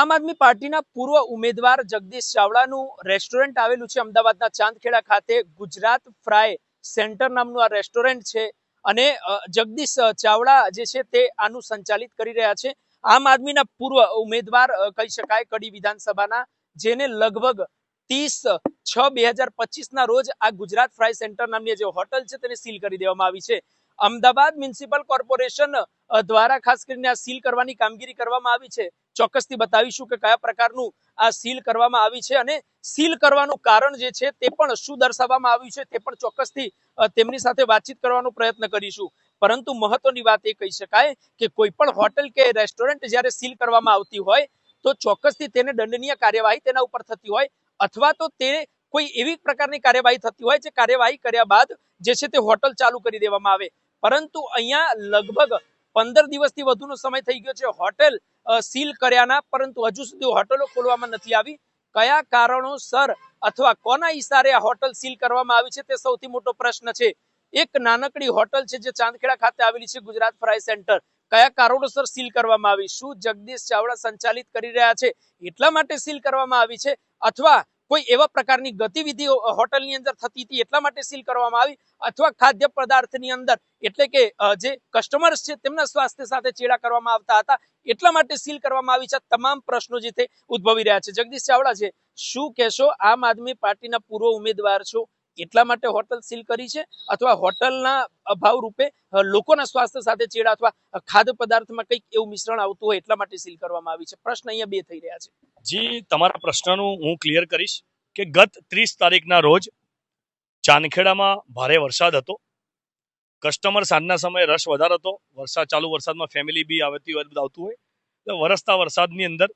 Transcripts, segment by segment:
આમ આદમી પાર્ટીના પૂર્વ ઉમેદવાર જગદીશ ચાવડાનું રેસ્ટોરન્ટ આવેલું છે અમદાવાદના ચાંદખેડા ખાતે. ગુજરાત ફ્રાય સેન્ટર નામનું આ રેસ્ટોરન્ટ છે અને જગદીશ ચાવડા જે છે તે આનું સંચાલિત કરી રહ્યા છે. આમ આદમીના પૂર્વ ઉમેદવાર કહી શકાય, કડી વિધાનસભાના, જેને લગભગ ત્રીસ છ બે હજાર પચીસના રોજ આ ગુજરાત ફ્રાય સેન્ટર નામની જે હોટલ છે તેને સીલ કરી દેવામાં આવી છે. અમદાવાદ મ્યુનિસિપલ કોર્પોરેશન દ્વારા ખાસ કરીને આ સીલ કરવાની કામગીરી કરવામાં આવી છે. ચોક્કસથી બતાવીશું કે કયા પ્રકારનું આ સીલ કરવામાં આવી છે અને સીલ કરવાનું કારણ જે છે તે પણ શું દર્શાવવામાં આવ્યું છે તે પણ ચોક્કસથી તેમની સાથે વાતચીત કરવાનો પ્રયત્ન કરીશું. પરંતુ મહત્વની વાત એ કહી શકાય કે કોઈ પણ હોટલ કે રેસ્ટોરન્ટ જ્યારે સીલ કરવામાં આવતી હોય, તો ચોક્કસથી તેને દંડનીય કાર્યવાહી તેના ઉપર થતી હોય અથવા તો તે કોઈ એવી પ્રકારની કાર્યવાહી થતી હોય જે કાર્યવાહી કર્યા બાદ જે છે તે હોટલ ચાલુ કરી દેવામાં આવે. પરંતુ અહીંયા લગભગ પંદર દિવસથી વધુનો સમય થઈ ગયો છે હોટેલ સીલ કર્યાના, પરંતુ હજુ સુધી હોટલો ખોલવામાં નથી આવી. કયા કારણોસર અથવા કોના ઈશારે આ હોટલ સીલ કરવામાં આવી છે તે સૌથી મોટો પ્રશ્ન છે. એક નાનકડી હોટલ છે જે ચાંદખેડા ખાતે આવેલી છે ગુજરાત ફ્રાય સેન્ટર. કયા કારણોસર સીલ કરવામાં આવી? શું જગદીશ ચાવડા સંચાલિત કરી રહ્યા છે? એટલા માટે સીલ કરવામાં આવી છે? અથવા કોઈ એવા પ્રકારની ગતિવિધિઓ હોટલની અંદર થતી હતી એટલા માટે સીલ કરવામાં આવી અથવા ખાદ્ય પદાર્થની અંદર? એટલે કે જે કસ્ટમર્સ છે તેમના સ્વાસ્થ્ય સાથે ચેડા કરવામાં આવતા હતા એટલા માટે સીલ કરવામાં આવી છે. તમામ પ્રશ્નો જે તે ઉદ્ભવી રહ્યા છે. જગદીશ ચાવડા છે, શું કહેશો? આમ આદમી પાર્ટીના પૂર્વ ઉમેદવાર છો. એટલા માટે હોટલ સીલ કરી છે અથવા હોટલના અભાવ રૂપે લોકોના સ્વાસ્થ્ય સાથે ચેડા અથવા ખાદ્ય પદાર્થમાં કંઈક એવું મિશ્રણ આવતું હોય એટલા માટે સીલ કરવામાં આવી છે. પ્રશ્ન અહીંયા બે થઈ રહ્યા છે. જી, તમારા પ્રશ્નનું હું ક્લિયર કરીશ કે ગત ત્રીસ તારીખના રોજ ચાંદખેડામાં ભારે વરસાદ હતો. કસ્ટમર સાંજના સમયે રશ વધારે હતો. વરસાદ, ચાલુ વરસાદમાં ફેમિલી બી આવતી હોય, બધું આવતું હોય. તો વરસતા વરસાદની અંદર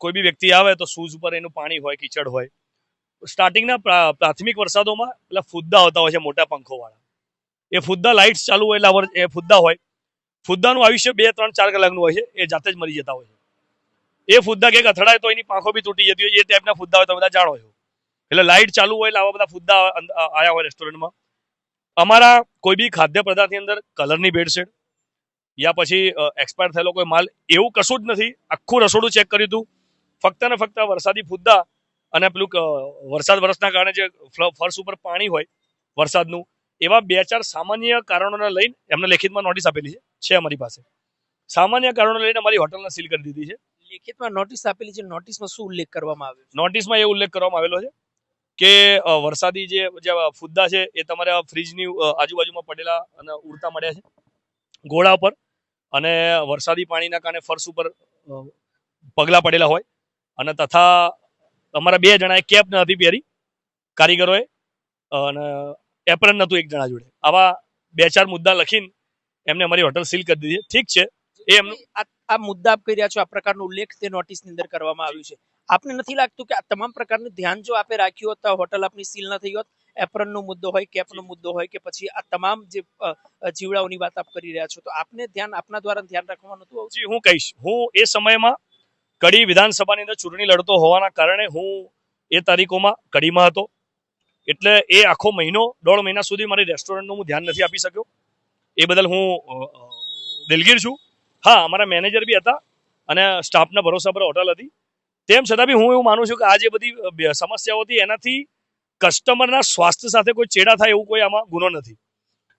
કોઈ બી વ્યક્તિ આવે તો શૂઝ ઉપર એનું પાણી હોય, કીચડ હોય. સ્ટાર્ટિંગના પ્રા- પ્રાથમિક વરસાદોમાં પેલા ફુદ્દા હોતા હોય છે, મોટા પંખોવાળા. એ ફુદ્દા લાઇટ્સ ચાલુ હોય એટલે એ ફુદ્દા હોય. ફુદ્દાનું આયુષ્ય બે, ત્રણ, ચાર કલાકનું હોય છે, એ જાતે જ મરી જતા હોય છે. એ ફુદ્દા કંઈક અથડાય તો એની પાંખો બી તૂટી જતી હોય, એ ટાઈપના ફુદ્દા હોય તો બધા જાણો છો. એટલે લાઇટ ચાલુ હોય એટલે આવા બધા ફુદ્દા આવ્યા હોય રેસ્ટોરન્ટમાં અમારા કોઈ બી ખાદ્ય પદાર્થની અંદર કલરની બેડશીટ યા પછી એક્સપાયર થયેલો કોઈ માલ, એવું કશું જ નથી. આખું રસોડું ચેક કર્યું હતું ફક્ત ને ફક્ત વરસાદી ફુદ્દા અને પેલું વરસાદ વરસના કારણે જે ફર્શ ઉપર પાણી હોય વરસાદનું એવા બે ચાર સામાન્ય કારણોને લઈને એમને લેખિતમાં નોટિસ આપેલી છે છે અમારી પાસે. સામાન્ય કારણો લઈને અમારી હોટલને સીલ કરી દીધી છે. લેખિતમાં નોટિસ આપેલી છે નોટિસમાં શું ઉલ્લેખ કરવામાં આવ્યો નોટિસમાં એ ઉલ્લેખ કરવામાં આવેલો છે કે વરસાદી જે જે ફુદ્દા છે એ તમારા ફ્રીજની આજુબાજુમાં પડેલા અને ઉડતા મળ્યા છે. ઘોડા પર અને વરસાદી પાણીના કારણે ફર્શ ઉપર પગલા પડેલા હોય અને તથા અમારા બે જણાએ કેપ નથી પહેરી કારીગરોએ અને એપ્રન નહોતું એક જણા જોડે. આવા બે ચાર મુદ્દા લખીને એમને અમારી હોટલ સીલ કરી દીધી. ઠીક છે એ એમનું આ મુદ્દા આપ કરી રહ્યા છો આ પ્રકારનો ઉલ્લેખ તે નોટિસની અંદર કરવામાં આવ્યું છે. આપને નથી લાગતું કે આ તમામ પ્રકારનું ધ્યાન જો આપે રાખ્યું હોત તો હોટલ આપની સીલ ન થઈ હોત? એપ્રનનો મુદ્દો હોય કેપનો મુદ્દો હોય કે પછી આ તમામ જે જીવડાઓની વાત આપ કરી રહ્યા છો તો આપને ધ્યાન આપના દ્વારા ધ્યાન રાખવાનું હતું? હું કહીશ. હું એ સમયમાં કડી વિધાનસભાની અંદર ચૂંટણી લડતો હોવાના કારણે હું એ તારીખોમાં કડીમાં હતો. એટલે એ આખો મહિનો, દોઢ મહિના સુધી મારી રેસ્ટોરન્ટનું હું ધ્યાન નથી આપી શક્યો. એ બદલ હું દિલગીર છું. હા, અમારા મેનેજર બી હતા અને સ્ટાફના ભરોસા પર હોટલ હતી. તેમ છતાં બી હું એવું માનું છું કે આ જે બધી સમસ્યાઓ હતી એનાથી કસ્ટમરના સ્વાસ્થ્ય સાથે કોઈ ચેડા થાય એવું કોઈ આમાં ગુનો નથી.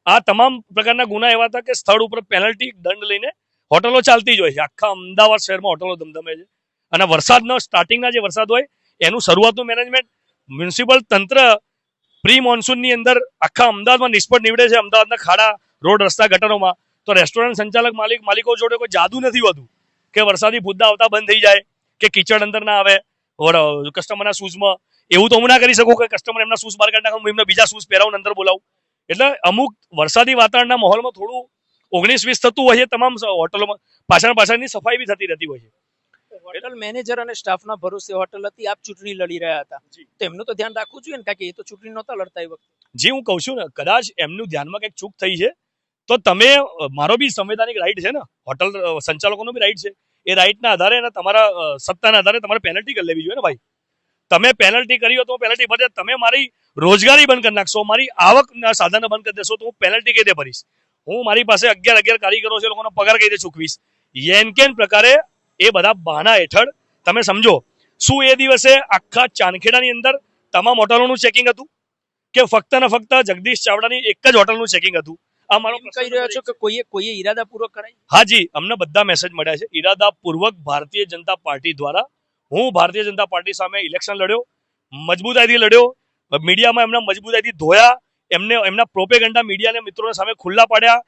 આ તમામ પ્રકારના ગુના એવા હતા કે સ્થળ ઉપર પેનલ્ટી દંડ લઈને હોટલો ચાલતી જ હોય છે. આખા અમદાવાદ શહેરમાં હોટલો ધમધમે છે. અને વરસાદનો સ્ટાર્ટિંગના જે વરસાદ હોય, એનું શરૂઆતનું મેનેજમેન્ટ મ્યુનિસિપલ તંત્ર પ્રી મોન્સૂનની અંદર આખા અમદાવાદમાં નિષ્ફળ નીવડે છે. અમદાવાદના ખાડા, રોડ, રસ્તા, ગટરોમાં. તો રેસ્ટોરન્ટ સંચાલક માલિક, માલિકો જોડે કોઈ જાદુ નથી હોતું કે વરસાદી ફુદ્દા આવતા બંધ થઈ જાય કે કિચડ અંદર ના આવે કસ્ટમરના શૂઝમાં એવું તો હું ના કરી શકું કે કસ્ટમર એમના શૂઝ બહાર કાઢી નાખું એમને બીજા શૂઝ પહેરાવું અંદર બોલાવું. એટલે અમુક વરસાદી વાતાવરણના માહોલમાં થોડું ઓગણીસ વીસ થતું હોય છે તમામ હોટલોમાં પાછળ પાછળની સફાઈ બી થતી રહેતી હોય છે. હોટલ મેનેજર અને સ્ટાફના ભરોસે હોટલ હતી આપ ચૂંટણી લડી રહ્યા હતા. તેમનું તો એમનું તો ધ્યાન રાખવું જોઈએ ને કારણ એ તો ચૂંટણી નહોતા લડતા એ વખતે. જે હું કહું છું ને કદાચ એમનું ધ્યાનમાં કંઈક ચૂક થઈ છે તો તમે મારો બી સંવૈધાનિક રાઈટ છે ને હોટલ સંચાલકોનો બી રાઈટ છે. એ રાઈટના આધારે અને તમારા સત્તાના આધારે તમારે પેનલ્ટી કરી લેવી જોઈએ ને ભાઈ. તમે પેનલ્ટી કરી હોય તો પેનલ્ટી ભરી તમે મારી રોજગારી બંધ કરી નાખશો મારી આવકના સાધનો બંધ કરી દેશો તો હું પેનલ્ટી કઈ દે ભરીશ. હું મારી પાસે અગિયાર અગિયાર કારીગરો છે લોકોનો પગાર કઈ રીતે ચૂકવીશ? યેન કેન પ્રકારે એ બધા બહાના હેઠળ તમે સમજો શું એ દિવસે આખા ચાંદખેડાની અંદર તમામ હોટલોનું ચેકિંગ હતું? કે ફક્ત ને ફક્ત જગદીશ ચાવડાની એક જ હોટલનું ચેકિંગ હતું? આ મારો કહી રહ્યો છો કે કોઈએ કોઈએ ઈરાદાપૂર્વક કરાઈ હાજી અમને બધા મેસેજ મળ્યા છે. ઈરાદાપૂર્વક ભારતીય જનતા પાર્ટી દ્વારા હું ભારતીય જનતા પાર્ટી સામે ઇલેક્શન લડ્યો મજબૂતાઈથી લડ્યો મીડિયામાં એમને મજબૂતાઈથી ધોયા એમને એમના પ્રોપેગંડા મીડિયાને મિત્રોને સામે ખુલ્લા પાડ્યા.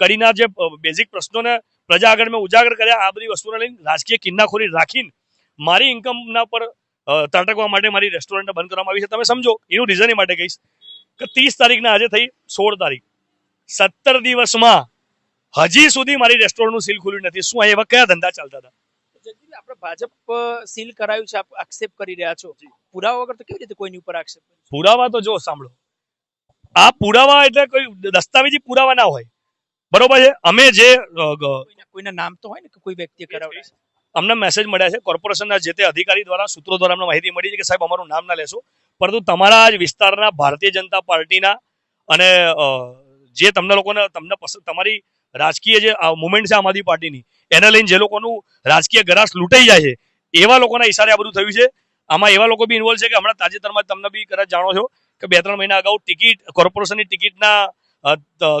કરીના જે બેઝિક પ્રશ્નોને પ્રજા આગળ મેં ઉજાગર કર્યા. આ બધી વસ્તુને લઈને રાજકીય કિન્નાખોરી રાખીને મારી ઇન્કમના પર ત્રાટકવા માટે મારી રેસ્ટોરન્ટ બંધ કરવામાં આવી છે. તમે સમજો એનું રીઝન એ માટે કહીશ કે ત્રીસ તારીખના આજે થઈ સોળ તારીખ. સત્તર દિવસમાં હજી સુધી મારી રેસ્ટોરન્ટનું સીલ ખુલ્યું નથી. શું એવા કયા ધંધા ચાલતા હતા? આપણે ભાજપ સીલ કરાયું છે આપ આક્ષેપ કરી રહ્યા છો. પુરાવા વગર તો કેવી રીતે કોઈની ઉપર આક્ષેપ પુરાવા તો જો સાંભળો. આ પુરાવા એટલે કોઈ દસ્તાવેજી પુરાવા ના હોય. બરોબર છે? અમે જે કોઈના નામ તો હોય ને કે કોઈ વ્યક્તિ કરાવે. અમને મેસેજ મળ્યા છે. કોર્પોરેશનના જે તે અધિકારી દ્વારા સૂત્રો દ્વારા અમને માહિતી મળી છે કે સાહેબ અમારું નામ ના લેશો. પરંતુ તમારા જ વિસ્તારના ભારતીય જનતા પાર્ટીના અને જે તમને લોકોને તમને પસંદ તમારી રાજકીય જે મુવમેન્ટ છે આમ આદમી પાર્ટીની એને લઈને જે લોકોનું રાજકીય ગરાસ લૂંટાઈ જાય છે એવા લોકોના ઈશારે આ બધું થયું છે. આમાં એવા લોકો બી ઇન્વોલ્વ છે કે હમણાં તાજેતરમાં તમને બી કદાચ જાણો છો. કે બે ત્રણ મહિના અગાઉ ટિકિટ કોર્પોરેશનની ટિકિટના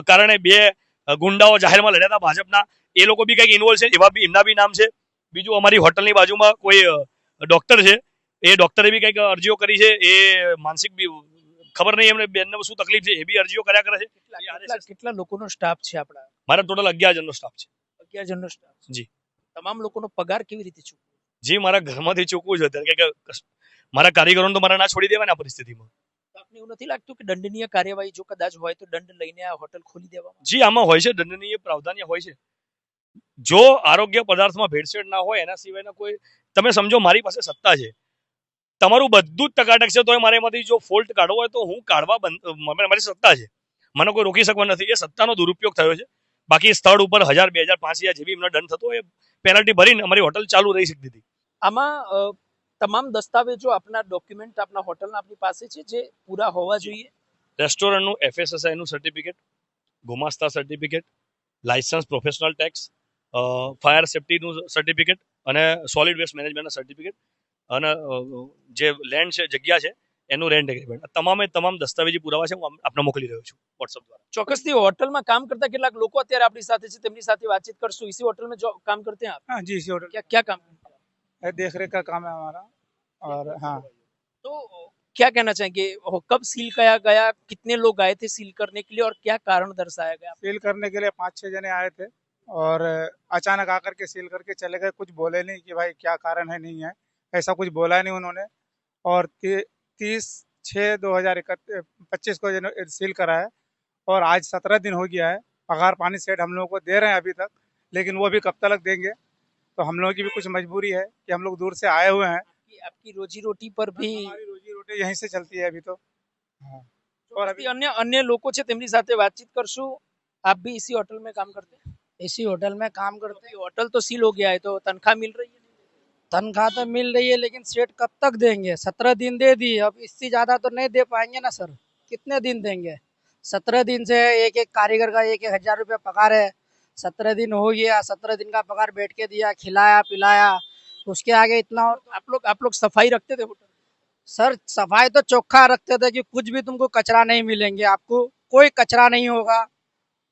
કારણે બે ગુંડાઓ જાહેરમાં લડ્યા હતા ભાજપના. એ લોકો બી કંઈક ઇન્વોલ્વ છે એવા બી એમના બી નામ છે. બીજું અમારી હોટલની બાજુમાં કોઈ ડૉક્ટર છે. એ ડૉક્ટરે બી કંઈક અરજીઓ કરી છે. એ માનસિક બી ખબર નહીં એમને બેનને શું તકલીફ છે એ બી અરજીઓ કર્યા કરે છે. કેટલા લોકોનો સ્ટાફ છે આપણા? મારા ટોટલ અગિયાર જણનો સ્ટાફ છે. અગિયાર જણનો સ્ટાફ જી. તમામ લોકોનો પગાર કેવી રીતે ચૂકવો જે મારા ઘરમાંથી ચૂકવું છે અત્યારે. કે- મારા કારીગરોને તો મારા ના છોડી દેવાના પરિસ્થિતિમાં. આપને એવું નથી લાગતું કે દંડનીય કાર્યવાહી જો કદાચ હોય તો દંડ લઈને આ હોટલ ખોલી દેવામાં જી આમાં હોય છે દંડનીય પ્રાવધાન્ય હોય છે. જો આરોગ્ય પદાર્થમાં ભેળસેળ ના હોય એના સિવાયના કોઈ તમે સમજો મારી પાસે સત્તા છે. તમારું બધું જ ટકાટક છે તો મારે એમાંથી જો ફોલ્ટ કાઢવો હોય તો હું કાઢવા બંધ મને- મારી સત્તા છે. મને કોઈ રોકી શકવા નથી. એ સત્તાનો દુરુપયોગ થયો છે. બાકી સ્થળ ઉપર હજાર બે હજાર પાંચ હજાર જેવી એમનો દંડ થતો એ પેનલ્ટી ભરીને અમારી હોટલ ચાલુ રહી શકતી હતી. આમાં તમામ દસ્તાવેજો આપના ડોક્યુમેન્ટ આપના હોટલના આપની પાસે છે જે પૂરા હોવા જોઈએ. રેસ્ટોરન્ટનું એફએસએસઆઈ નું certificate ગુમાસ્તા certificate licence professional tax fire સેફટીનું certificate અને સોલિડ વેસ્ટ મેનેજમેન્ટના સર્ટિફિકેટ અને જે લેન્ડ છે જગ્યા છે એનું રેન્ટ એગ્રીમેન્ટ તમામે તમામ દસ્તાવેજી પુરાવા છે હું આપને મોકલી રહ્યો છું વોટ્સઅપ દ્વારા. ચોક્કસથી હોટલમાં કામ કરતા કેટલાક લોકો અત્યારે આપણી સાથે છે તેમની સાથે વાતચીત કરશું. ઈસી હોટલમાં જો કામ કરતા હા જી ઈસી હોટલ. ક્યાં કામ? देख रेख का काम है हमारा। और हाँ। तो क्या कहना चाहेंगे? कब सील किया गया? कितने लोग आए थे सील करने के लिए और क्या कारण दर्शाया गया? सील करने के लिए पाँच छः जने आए थे और अचानक आकर के सील करके चले गए। कुछ बोले नहीं कि भाई क्या कारण है नहीं है। ऐसा कुछ बोला नहीं उन्होंने। और ती- तीस छः दो हज़ार पच्चीस को सील करा है और आज सत्रह दिन हो गया है। पगार पानी सेट हम लोगों को दे रहे हैं अभी तक लेकिन वो भी कब तक देंगे? तो हम लोगों की भी कुछ मजबूरी है कि हम लोग दूर से आए हुए हैं आपकी, आपकी रोजी रोटी पर भी हमारी रोजी रोटी यहीं से चलती है अभी तो हाँ और अभी ચોક્કસથી અન્ય અન્ય લોકો છે તેમની સાથે વાતચીત કરશું आप भी इसी होटल में काम करते हैं इसी होटल में काम करते ये होटल तो सील हो गया है तो तनख्वाह मिल रही है तनख्वाह तो मिल रही है लेकिन सेट कब तक देंगे सत्रह दिन दे दिए अब इससे ज्यादा तो नहीं दे पाएंगे ना सर कितने दिन देंगे सत्रह दिन से एक एक कारीगर का एक एक हजार रुपया पगार है सत्रह दिन हो गया सत्रह दिन का पगार बैठ के दिया खिलाया पिलाया। उसके आगे इतना और आप लोग आप लोग सफ़ाई रखते थे होटल? सर सफ़ाई तो चोखा रखते थे कि कुछ भी तुमको कचरा नहीं मिलेंगे आपको कोई कचरा नहीं होगा।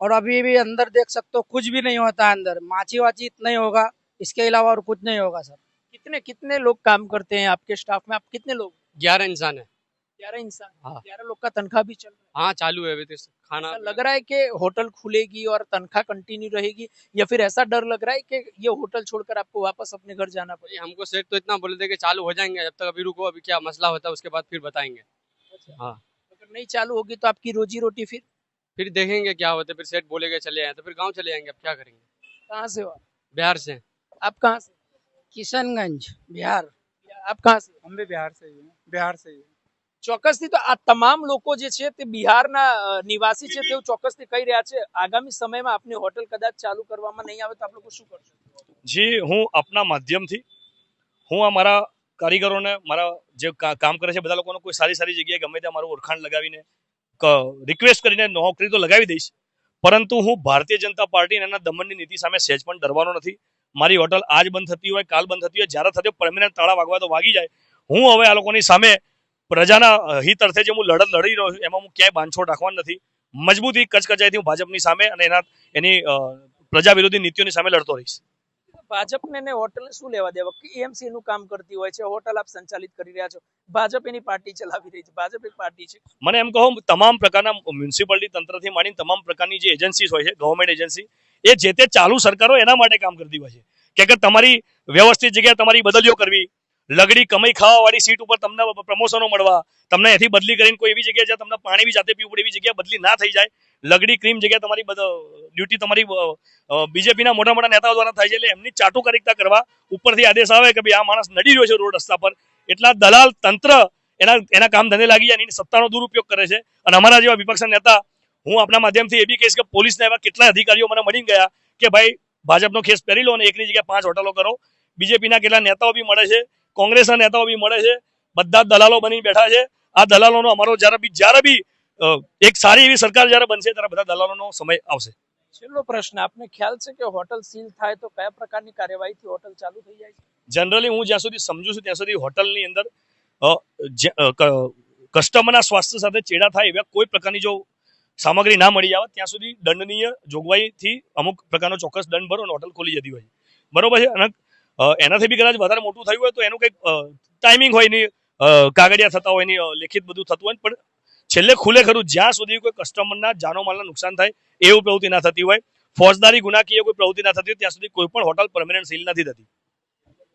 और अभी भी अंदर देख सकते हो कुछ भी नहीं होता है अंदर माची वाची इतना ही होगा इसके अलावा और कुछ नहीं होगा सर। कितने कितने लोग काम करते हैं आपके स्टाफ में? आप कितने लोग? ग्यारह इंसान है। ग्यारह इंसान हाँ। ग्यारह लोग का तनख्वाह भी चल रहा है। हाँ चालू है अभी तो खाना लग रहा है कि होटल खुलेगी और तनख्वाह कंटिन्यू रहेगी या फिर ऐसा डर लग रहा है कि ये होटल छोड़कर आपको वापस अपने घर जाना पड़ेगा? हमको सेट तो इतना बोले थे कि चालू हो जाएँगे जब तक अभी रुको अभी क्या मसला होता है उसके बाद फिर बताएँगे। हाँ। अगर नहीं चालू होगी तो आपकी रोजी रोटी फिर? फिर देखेंगे क्या होता है फिर सेट बोलेगा चले आए तो फिर गाँव चले जाएँगे अब क्या करेंगे? कहाँ से हो आप? बिहार से। आप कहाँ से? किशनगंज बिहार। आप कहाँ से हम भी बिहार से ही हैं बिहार से ही हैं। ચોક્કસથી તો આ તમામ લોકો જે છે તે બિહારના નિવાસી છે તેવું ચોક્કસથી કહી રહ્યા છે. આગામી સમયમાં આપની હોટલ કદાચ ચાલુ કરવામાં નહીં આવે તો આપ લોકો શું કરશો? જી, હું આપના માધ્યમથી, હું આ મારા કારીગરોને, મારા જે કામ કરે છે, બધા લોકોને કોઈ સારી સારી જગ્યાએ ગમે ત્યાં મારું ઓળખાણ લગાવીને રિક્વેસ્ટ કરીને નોકરી તો લગાવી દઈશ. પરંતુ હું ભારતીય જનતા પાર્ટી અને એના દમનની નીતિ સામે સહેજ પણ ડરવાનો નથી. મારી હોટલ આજ બંધ થતી હોય, કાલ બંધ થતી હોય, જ્યારે થતી પરમિનન્ટ તાળા વાગવા તો વાગી જાય. હું હવે આ લોકોની સામે પ્રજાના હિત અર્થે જે હું લડત લડી રહ્યો છું એમાં હું ક્યાંય બાંધછોડ રાખવાનો નથી. મજબૂતી કચકચાઈથી હું ભાજપની સામે અને એના એની પ્રજા વિરોધી નીતિઓની સામે લડતો રહીશ. ભાજપને ને હોટલ શું લેવા દેવા? એએમસી નું કામ કરતી હોય છે હોટલ આપ સંચાલિત કરી રહ્યા છો. ભાજપ એની પાર્ટી ચલાવી રહી છે ભાજપ એક પાર્ટી છે. મને એમ કહો તમામ પ્રકારના મ્યુનિસિપાલિટી તંત્રથી માંડીને તમામ પ્રકારની જે એજન્સીસ હોય છે ગવર્મેન્ટ એજન્સી એ જે તે ચાલુ સરકારો એના માટે કામ કરતી હોય છે. કે કે તમારી વ્યવસ્થિત જગ્યાએ તમારી બદલીઓ કરવી લગડી કમાઈ ખાવા વાળી સીટ ઉપર તમને પ્રમોશનો મળવા. તમને એથી બદલી કરીને કોઈ એવી જગ્યાએ જ્યાં તમને પાણી બી જાતે પીવું પડે, એવી જગ્યાએ બદલી ના થઈ જાય. લગડી ક્રીમ જગ્યાએ તમારી ડ્યુટી તમારી બીજેપીના મોટા મોટા નેતાઓ દ્વારા થાય છે એટલે એમની ચાટુકારિકતા કરવા ઉપરથી આદેશ આવે કે ભાઈ આ માણસ નડી રહ્યો છે રોડ રસ્તા પર. એટલા દલાલ તંત્ર એના એના કામ ધંધે લાગી જાય એની સત્તાનો દુરુપયોગ કરે છે. અને અમારા જેવા વિપક્ષના નેતા, હું આપના માધ્યમથી એ બી કહીશ કે પોલીસના એવા કેટલા અધિકારીઓ મને મળી ગયા કે ભાઈ, ભાજપનો ખેસ પહેરી લો અને એકની જગ્યાએ પાંચ હોટલો કરો. બીજેપીના કેટલા નેતાઓ બી મળે છે. કોંગ્રેસના નેતાઓ બી મળે છે બધા દલાલો બની બેઠા છે. આ દલાલોનો અમારો જ્યારે બી જ્યારે બી એક સારી એવી સરકાર જ્યારે બનશે ત્યારે બધા દલાલોનો સમય આવશે. છેલ્લો પ્રશ્ન આપને ખ્યાલ છે કે હોટલ સીલ થાય તો કયા પ્રકારની કાર્યવાહીથી હોટલ ચાલુ થઈ જાય છે? જનરલી હું જ્યાં સુધી સમજુ છું ત્યાં સુધી હોટલની અંદર કસ્ટમરના સ્વાસ્થ્ય સાથે ચેડા થાય એવા કોઈ પ્રકારની જો સામગ્રી ના મળી આવે ત્યાં સુધી દંડનીય જોગવાઈથી અમુક પ્રકારનો ચોક્કસ દંડ ભરો અને હોટલ ખોલી જતી હોય બરોબર છે? અને એનાથી બી કદાચ વધારે મોટું થયું હોય તો એનું કંઈક ટાઈમિંગ હોય એની કાગળિયા થતા હોય એની લેખિત બધું થતું હોય પણ છેલ્લે ખુલે ખરું, જ્યાં સુધી કોઈ કસ્ટમરના જાનો નુકસાન થાય એવું પ્રવૃત્તિ ના થતી હોય. ફોજદારી ગુનાકીય કોઈ પ્રવૃત્તિ ના થતી હોય, ત્યાં સુધી કોઈ પણ હોટલ પરમેનન્ટ સીલ નથી થતી.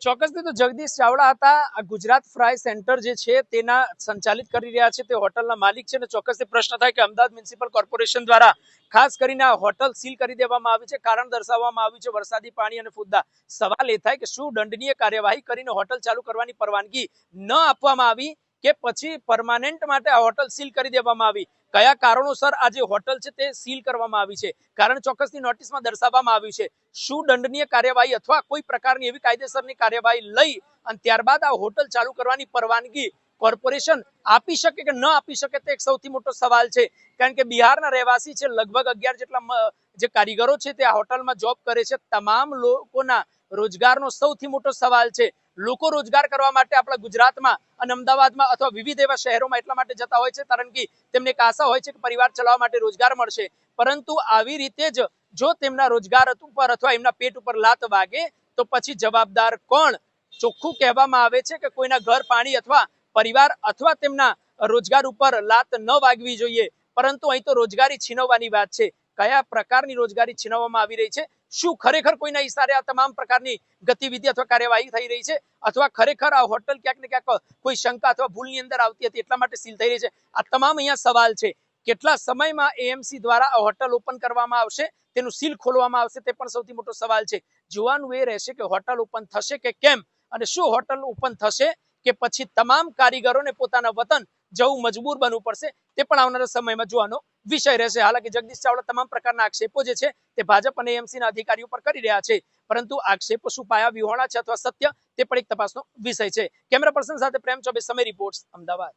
ચોક્કસથી તો જગદીશ ચાવડા હતા. આ ગુજરાત ફ્રાય સેન્ટર જે છે તેના સંચાલિત કરી રહ્યા છે. તે હોટલના માલિક છે અને ચોક્કસથી પ્રશ્ન થાય કે અમદાવાદ મ્યુનિસિપલ કોર્પોરેશન દ્વારા ખાસ કરીને આ હોટલ સીલ કરી દેવામાં આવી છે. કારણ દર્શાવવામાં આવ્યું છે વરસાદી પાણી અને ફુદ્દા. સવાલ એ થાય કે શું દંડનીય કાર્યવાહી કરીને હોટલ ચાલુ કરવાની પરવાનગી ન આપવામાં આવી કે પછી પરમાનન્ટ માટે આ હોટલ સીલ કરી દેવામાં આવી? કયા કારણોસર આ જે હોટલ છે તે સીલ કરવામાં આવી છે? કારણ ચોક્કસની નોટિસમાં દર્શાવવામાં આવ્યું છે, શું દંડનીય કાર્યવાહી અથવા કોઈ પ્રકારની એવી કાયદેસરની કાર્યવાહી લઈ અને ત્યારબાદ આ હોટલ ચાલુ કરવાની પરવાનગી કોર્પોરેશન આપી શકે કે ન આપી શકે તે એક સૌથી મોટો સવાલ છે. કારણ કે બિહારના રહેવાસી છે, લગભગ અગિયાર જેટલા જે કારીગરો છે તે આ હોટલમાં જોબ કરે છે. તમામ લોકોના રોજગારનો સૌથી મોટો સવાલ છે. લોકો રોજગાર કરવા માટે આપણા ગુજરાતમાં અને અમદાવાદમાં અથવા વિવિધ એવા શહેરોમાં એટલા માટે જતા હોય છે, કારણ કે તેમને એક આશા હોય છે કે પરિવાર ચલાવવા માટે રોજગાર મળશે. પરંતુ આવી રીતે જ જો તેમના રોજગાર ઉપર અથવા એમના પેટ ઉપર લાત વાગે, તો પછી જવાબદાર કોણ? ચોખ્ખું કહેવામાં આવે છે કે કોઈના ઘર, પાણી અથવા પરિવાર અથવા તેમના રોજગાર ઉપર લાત ન વાગવી જોઈએ. પરંતુ અહીં તો રોજગારી છીનવવાની વાત છે. કયા પ્રકારની રોજગારી છીનવવામાં આવી રહી છે? શું ખરેખર કોઈના ઈશારે આ તમામ પ્રકારની ગતિવિધિ અથવા કાર્યવાહી થઈ રહી છે? અથવા ખરેખર આ હોટલ ક્યાંક ને ક્યાંક કોઈ શંકા અથવા ભૂલની અંદર આવતી હતી એટલા માટે સીલ થઈ રહી છે? આ તમામ અહીંયા સવાલ છે. કેટલા સમયમાં એએમસી દ્વારા આ હોટલ ઓપન કરવામાં આવશે? તેનું સીલ ખોલવામાં આવશે તે પણ સૌથી મોટો સવાલ છે. જોવાનું એ રહેશે કે હોટલ ઓપન થશે કે કેમ? અને શું હોટલ ઓપન થશે કે પછી તમામ કારીગરોને પોતાના વતન જવું મજબૂર બનવું પડશે, તે પણ આવનારા સમયમાં જોવાનો વિષય રહેશે. હાલાકી જગદીશ ચાવડા તમામ પ્રકારના આક્ષેપો જે છે, તે ભાજપ અને એમસીના અધિકારીઓ પર કરી રહ્યા છે. પરંતુ આક્ષેપો શું પાયા વિહોણા છે અથવા સત્ય, તે પણ એક તપાસનો વિષય છે. કેમેરા પર્સન સાથે પ્રેમ ચોબે, સમય રિપોર્ટ્સ, અમદાવાદ.